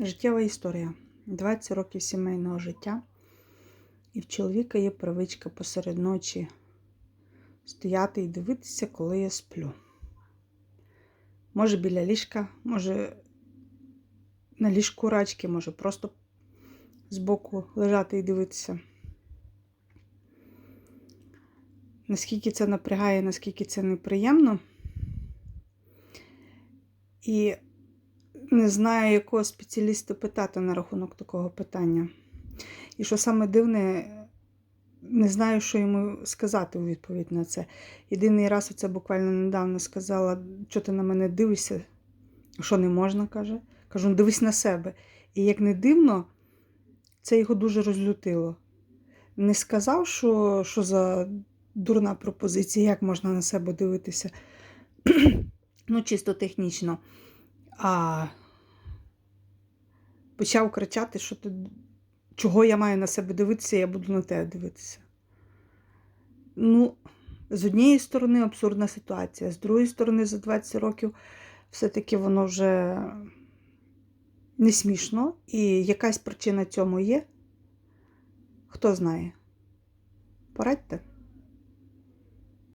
Життєва історія. 20 років сімейного життя. І в чоловіка є привичка посеред ночі стояти і дивитися, коли я сплю. Може біля ліжка, може на ліжку рачки, може просто збоку лежати і дивитися. Наскільки це напрягає, наскільки це неприємно. І не знаю, якого спеціаліста питати на рахунок такого питання. І що саме дивне, не знаю, що йому сказати у відповідь на це. Єдиний раз оце буквально недавно сказала, що ти на мене дивишся, що не можна, каже. Кажу, «Ну, дивись на себе. І як не дивно, це його дуже розлютило. Не сказав, що, що за дурна пропозиція, як можна на себе дивитися. ну, чисто технічно. А почав кричати, що ти, чого я маю на себе дивитися, я буду на тебе дивитися. Ну, з однієї сторони, абсурдна ситуація, з другої сторони, за 20 років все-таки воно вже не смішно. І якась причина цьому є. Хто знає? Порадьте.